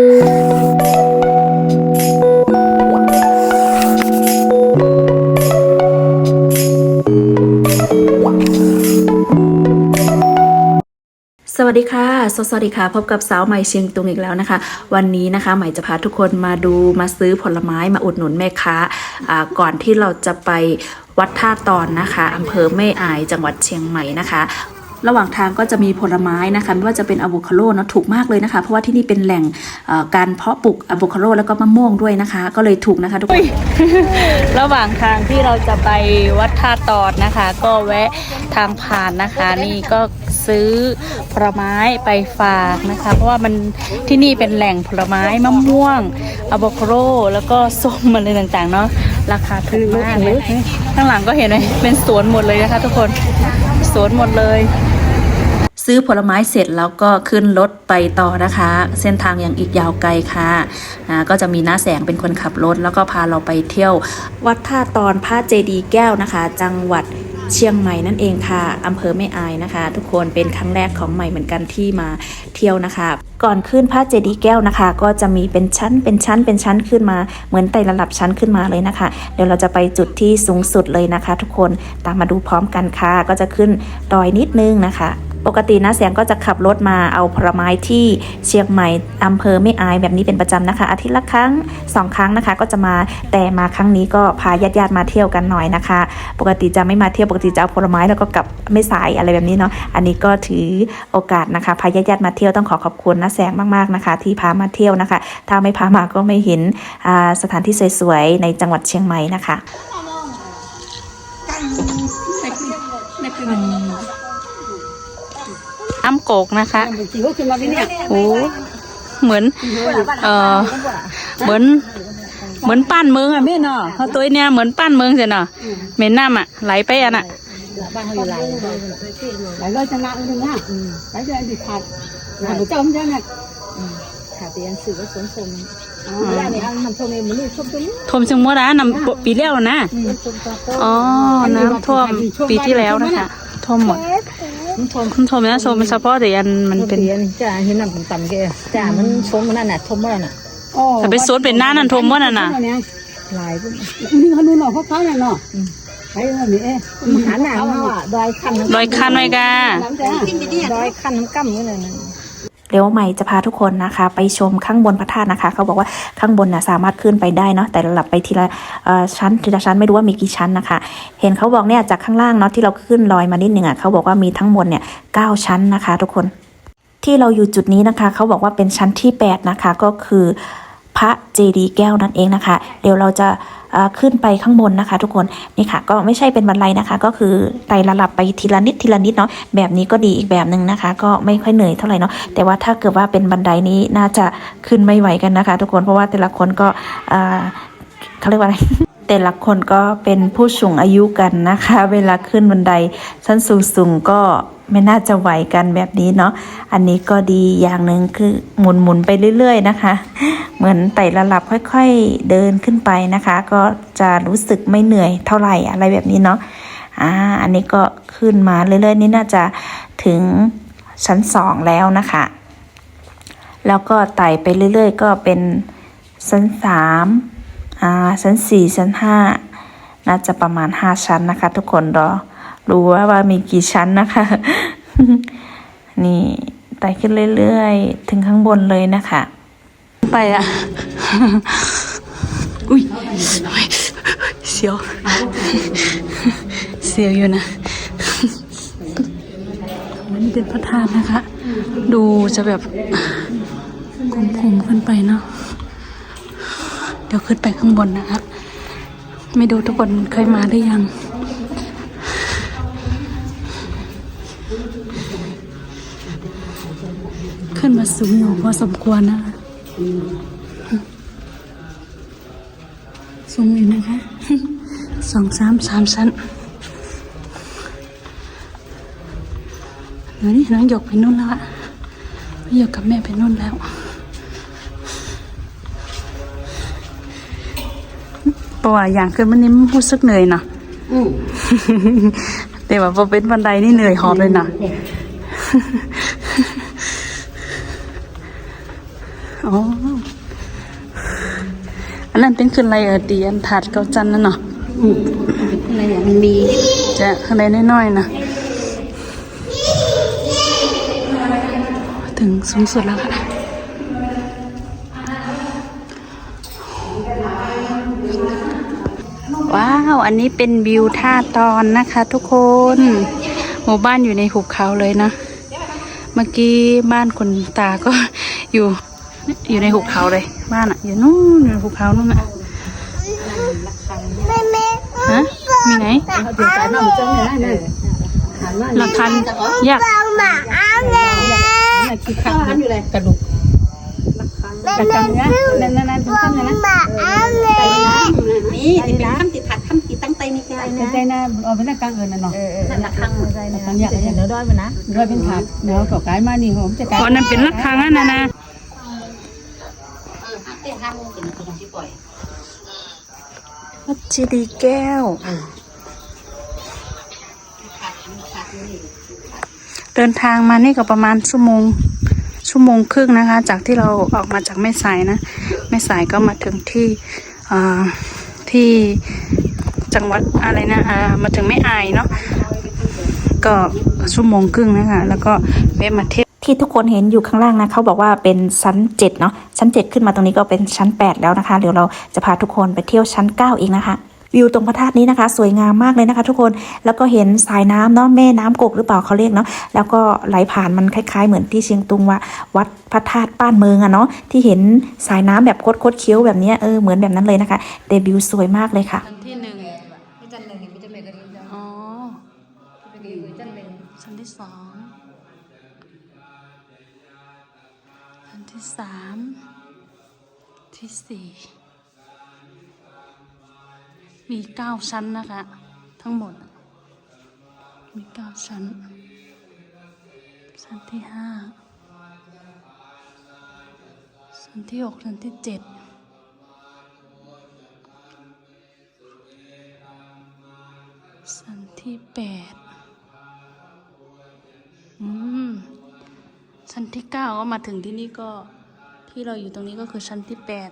สวัสดีค่ะ สวัสดีค่ะ พบกับสาวใหม่เชียงตุงอีกแล้วนะคะ วันนี้นะคะใหม่จะพาทุกคนมาดูมาซื้อผลไม้มาอุดหนุนแม่ค้าก่อนที่เราจะไปวัดท่าตอนนะคะอำเภอแม่อายจังหวัดเชียงใหม่นะคะ ระหว่างทางก็จะมีผลไม้นะคะไม่ว่าจะเป็นอะโวคาโดเนาะถูกมากเลยนะคะ เพราะว่าที่นี่เป็นแหล่งเอ่อการเพาะปลูกอะโวคาโดแล้วก็มะม่วงด้วยนะคะ ก็เลยถูกนะคะทุกคนระหว่างทางที่เราจะไปวัดท่าตอดนะคะ ก็แวะทางผ่านนะคะ นี่ก็ซื้อผลไม้ไปฝากนะคะ เพราะว่ามันที่นี่เป็นแหล่งผลไม้มะม่วงอะโวคาโดแล้วก็ส้มอะไรต่างๆเนาะราคาถูกมากเลยข้างหลังก็เห็นไหมเป็นสวนหมดเลยนะคะ ทุกคนสวนหมดเลย ซื้อผลไม้เสร็จแล้วก็ขึ้นรถไปต่อนะคะ เส้นทางยังอีกยาวไกลค่ะอ่าก็จะมีน้าแสงเป็นคนขับรถ แล้วก็พาเราไปเที่ยว วัดท่าตอนพระเจดีแก้วนะคะ จังหวัดเชียงใหม่นั่นเองค่ะอำเภอแม่อายนะคะ ทุกคนเป็นครั้งแรกของใหม่เหมือนกันที่มาเที่ยวนะคะ ก่อนขึ้นพระเจดีย์แก้วนะคะ ก็จะมีเป็นชั้นเป็นชั้นเป็นชั้นขึ้นมา เหมือนไต่ระดับชั้นขึ้นมาเลยนะคะ เดี๋ยวเราจะไปจุดที่สูงสุดเลยนะคะ ทุกคนตามมาดูพร้อมกันค่ะก็จะขึ้นดอยนิดนึงนะคะ ปกตินะเสียงก็จะขับรถมาเอาผลไม้ที่เชียงใหม่อำเภอไม่อายแบบนี้เป็นประจำนะคะ อาทิตย์ละครั้งสองครั้งนะคะ ก็จะมาแต่มาครั้งนี้ก็พาญาติๆมาเที่ยวกันหน่อยนะคะ ปกติจะไม่มาเที่ยวปกติจะเอาผลไม้แล้วก็กลับไม่สายอะไรแบบนี้เนาะอันนี้ก็ถือโอกาสนะคะพาญาติๆมาเที่ยวต้องขอขอบคุณนะแสงมากๆนะคะ ที่พามาเที่ยวนะคะ ถ้าไม่พามาก็ไม่เห็นสถานที่สวยๆในจังหวัดเชียงใหม่นะคะ น้ำโกกนะคะโอ้เหมือน เออเหมือน เหมือนปั้นเมืองอะแม่เนาะเขาตัวเนี่ยเหมือนปั้นเมืองเสียเนาะเหม็นน้ำอะไหลไปอะน่ะ lại lên chân nặng luôn nha đấy cho em thì thật là một chồng cho này thả thì ăn sữa xuống sông cái này này ăn nằm sông này muốn đi sông tính ท่วมเชียงมัวนะนำปีแล้วนะ อ๋อ น้ำท่วมปีที่แล้วนะคะท่วมหมด thôm คุณท่วมนะโซมเฉพาะแต่ยันมันเป็น thì anh chả như nằm tầm kia chả muốn xuống cái này nè thôm cái này nè แต่เป็นสวนเป็นหน้านั่นท่วมหมดน่ะนะ lại nhưng hắn nó khó khó này nọ thấy là mẹ hắn nào nó à đòi khăn ลอยคันไว้กา đòi khăn nó cắm cái này เดี๋ย วใหม่จะพาทุกคนนะคะ ไปชมข้างบนพระธาตุนะคะ เขาบอกว่าข้างบนนะสามารถขึ้นไปได้เนาะแต่ระดับไปทีละชั้นทีละชั้นไม่รู้ว่ามีกี่ชั้นนะคะ เห็นเขาบอกเนี่ยจากข้างล่างเนาะที่เราขึ้นลอยมานิดนึงอะเขาบอกว่ามีทั้งหมดเนี่ยเก้าชั้นนะคะ ทุกคนที่เราอยู่จุดนี้นะคะ เขาบอกว่าเป็นชั้นที่ 8 นะคะ ก็คือพระเจดีย์แก้วนั่นเองนะคะ เดี๋ยวเราจะ ขึ้นไปข้างบนนะคะ ทุกคนนี่ค่ะ ก็ไม่ใช่เป็นบันไดนะคะ ก็คือไต่ระดับไปทีละนิดทีละนิดเนาะแบบนี้ก็ดีอีกแบบหนึ่งนะคะ ก็ไม่ค่อยเหนื่อยเท่าไหร่เนาะแต่ว่าถ้าเกิดว่าเป็นบันไดนี้น่าจะขึ้นไม่ไหวกันนะคะ ทุกคนเพราะว่าแต่ละคนก็เอ่อเขาเรียกว่าอะไรแต่ละคนก็เป็นผู้สูงอายุกันนะคะ เวลาขึ้นบันไดชั้นสูงๆก็ ไม่น่าจะไหวกันแบบนี้เนาะอันนี้ก็ดีอย่างหนึ่งคือหมุนๆไปเรื่อย ๆ นะคะ เหมือนไต่ระดับค่อยๆเดินขึ้นไปนะคะ ก็จะรู้สึกไม่เหนื่อยเท่าไหร่อะไรแบบนี้เนาะอ่าอันนี้ก็ขึ้นมาเรื่อยๆ นี่น่าจะถึงชั้นสองแล้วนะคะ แล้วก็ไต่ไปเรื่อย ๆ ก็เป็นชั้นสามอ่าชั้นสี่ชั้นห้าน่าจะประมาณห้าชั้นนะคะ ทุกคนรอ รู้ว่าว่ามีกี่ชั้นนะคะ นี่ไต่ขึ้นเรื่อยๆ ถึงข้างบนเลยนะคะ ไปอะ อุ้ยเสียว เสียวอยู่นะมันเป็นพระธาตุนะคะ ดูจะแบบกลมๆขึ้นไปเนาะเดี๋ยวขึ้นไปข้างบนนะคะไม่ดูทุกคนเคยมาหรือยัง ขึ้นมาสูงอยู่พอสมควรนะคะสูงอยู่นะคะสองสามสามชั้นเดี๋ยวนี้น้องหยกไปนู่นแล้วอะน้องหยกกับแม่ไปนู่นแล้วเพราะว่าอย่างขึ้นมันนี่มันรู้สึกเหนื่อยเนาะแต่ว่าพอเป็นบันไดนี่เหนื่อยหอบเลยเนาะ อ๋อ อันนั้นเป็นขึ้นไรเออดีอันถาดเกาจันนั่นเนาะอะไรอย่างมันมีจะข้างในน้อยๆนะ ถึงสูงสุดแล้วค่ะ ว้าว อันนี้เป็นวิวท่าตอนนะคะทุกคน หมู่บ้านอยู่ในหุบเขาเลยนะ เมื่อกี้บ้านคุณตาก็อยู่ อยู่ในหุบเขาเลยบ้านอะอยู่นู่นอยู่ในหุบเขานู่นอะฮะมีไหนเขาถึงการนำจ้องได้นั่นหันมาหลักคันยากเนี่ยคิดข้าวอยู่เลยกระดูกกระจังเนี้ยนั่นนั่นนั่นทุกท่านนะนี่นี่เป็นคำติดผัดคำติดตั้งใจนี่แกเป็นใจนะเอาเป็นกลางเอิญน่ะเนาะนั่นละครั้งใจทางอยากอย่างเดียวด้อยมานะด้อยเป็นถาดเดี๋ยวก็กลายมานี่ผมจะกลายเพราะนั้นเป็นลักคังนั่นนะนะเต้น ห้าโมงกินคือของที่ปล่อยวัดเจดีย์แก้ว เดินทางมานี่ก็ประมาณชั่วโมง ชั่วโมงครึ่งนะคะ จากที่เราออกมาจากแม่สายนะ แม่สายก็มาถึงที่อ่าที่จังหวัดอะไรนะอ่ามาถึงแม่อายเนาะก็ชั่วโมงครึ่งนะคะ แล้วก็แวะมาเที่ยว ที่ทุกคนเห็นอยู่ข้างล่างนะเขาบอกว่าเป็นชั้น7เนาะชั้น 7 ขึ้นมาตรงนี้ก็เป็นชั้น 8 แล้วนะคะ เดี๋ยวเราจะพาทุกคนไปเที่ยวชั้น 9 อีกนะคะวิวตรงพระธาตุนี้นะคะ สวยงามมากเลยนะคะ ทุกคนแล้วก็เห็นสายน้ำเนาะแม่น้ำกกหรือเปล่าเขาเรียกเนาะแล้วก็ไหลผ่านมันคล้าย ๆ เหมือนที่เชียงตุงว่าวัดพระธาตุป้านเมืองอะเนาะที่เห็นสายน้ำแบบคดๆเคี้ยวแบบนี้เออเหมือนแบบนั้นเลยนะคะเดบิวสวยมากเลยค่ะ ชั้นที่หนึ่ง ไม่จันหนึ่งไม่จันหนึ่งก็ดีจัง อ๋อ ไม่ดีจันหนึ่ง ชั้นที่สอง ชั้นที่สามที่สี่มีเก้าชั้นนะคะ ทั้งหมด มีเก้าชั้น ชั้นที่ห้าชั้นที่หกชั้นที่เจ็ดชั้นที่แปด ที่เก้าก็มาถึงที่นี่ก็ที่เราอยู่ตรงนี้ก็คือชั้นที่แปด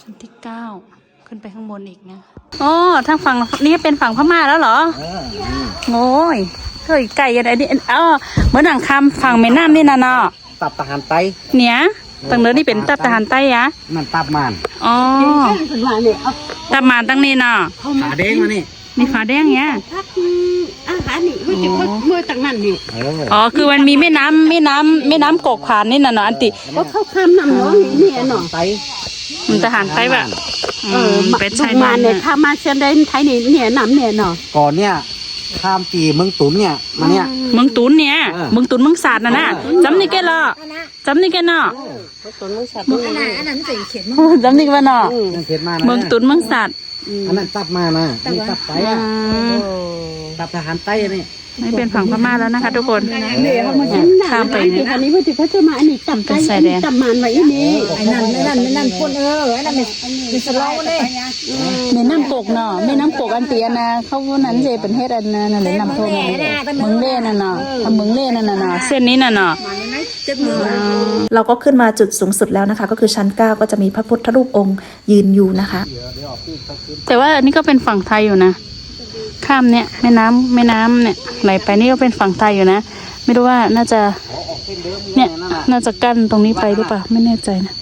ชั้นที่เก้าขึ้นไปข้างบนอีกนะอ๋อทางฝั่งนี้เป็นฝั่งพม่าแล้วเหรอโอ้ยเฮ้ยไก่อะไรนี่อ๋อเหมือนหนังคำฝั่งแม่น้ำนี่นะเนาะตับทหารไตเนี่ยตั้งเนื้อนี่เป็นตับทหารใต้ยะมันตับมันอ๋อขึ้นมาเนี่ยเอาตับมาตั้งนี้เนาะขาเด้งมานี่ มีฝาแดงเนี้ยพักอาหารนี่เมื่อจะเมื่อตั้งนั้นนี่เอออ๋อคือมันมีแม่น้ำแม่น้ำแม่น้ำกกผ่านนี่นะเนาะอันติก็เข้าข้ามน้ำน้องนี่เนาะไตมันทหารใต้แบบเออเป็นลูชากยมาแดนเนี่ยน่ะถ้ามาเชียนได้ไทยนี่เนี่ยน้ำเนี่ยเนาะ ก่อนเนี่ยข้ามปีเมืองตุนเนี่ยมาเนี่ย เมืองตุนเนี่ยเออ เมืองตุนเมืองศาสตร์น่ะนะเออจำนี่แกเหรอจำนี่แกเนาะอันนั้นอันนั้นใส่เขียนจำนี่ว่าเนาะยังเขียนมานะเมืองตุนเมืองศาสตร์ อันนั้นตับมานะนี่ตับไตอือะมตับทหารไตนี่นี่ เป็นฝั่งพม่าแล้วนะคะ ทุกคนเนี่ยเขามาชิ้นหนาข้ามไปอันนี้อันนี้ว่าจะเขาจะมาอันนี้ตับเป็นชายแดนตับมันไว้อันนี้ไอ้นั่นไอ้นั่นไอ้นั่นคนเออไอ้นั่นเป็นสโลว์เลยแม่น้ำกกเนาะแม่น้ำกกอันเตียนะเขาวันนั้นเจเป็นเฮ็ดอันนั้นน่ะเลยนำโทษเมืองเล่น่ะเนาะทำเมืองเล่นั่นน่ะเนาะเส้นนี้น่ะเนาะจะมือเราก็ขึ้นมาจุดสูงสุดแล้วนะคะ ก็คือชั้น 9 ก็จะมีพระพุทธรูปองค์ยืนอยู่นะคะ แต่ว่าอันนี้ก็เป็นฝั่งไทยอยู่นะ ข้ามเนี่ยแม่น้ำแม่น้ำเนี่ยไหลไปนี่ก็เป็นฝั่งไทยอยู่นะ ไม่รู้ว่าน่าจะเนี่ยน่าจะกั้นตรงนี้ไปหรือเปล่าไม่แน่ใจนะ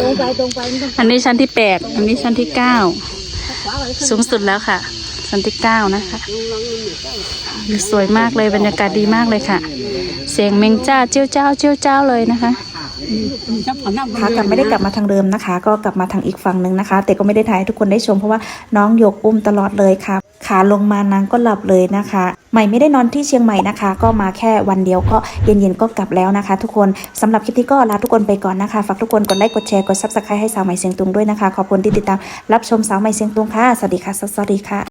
ตรงไปตรงไปมันต้องอันนี้ชั้นที่แปดอันนี้ชั้นที่เก้าสูงสุดแล้วค่ะ ชั้นที่เก้านะคะสวยมากเลยบรรยากาศดีมากเลยค่ะ เสียงเมงจ้าเจ้าเจ้าเจ้าเจ้าเลยนะคะ จับของน้ำขากลับไม่ได้กลับมาทางเดิมนะคะ ก็กลับมาทางอีกฝั่งหนึ่งนะคะ แต่ก็ไม่ได้ถ่ายทุกคนได้ชมเพราะว่าน้องยกอุ้มตลอดเลยค่ะ ขาลงมานางก็หลับเลยนะคะ ใหม่ไม่ได้นอนที่เชียงใหม่นะคะ ก็มาแค่วันเดียวก็เย็นๆก็กลับแล้วนะคะ ทุกคนสำหรับคลิปนี้ก็ลาทุกคนไปก่อนนะคะฝากทุกคนกดไลค์กดแชร์กดซับสไครต์ให้สาวใหม่เสียงตุงด้วยนะคะขอบคุณที่ติดตามรับชมสาวใหม่เสียงตุงค่ะสวัสดีค่ะสวัสดีค่ะ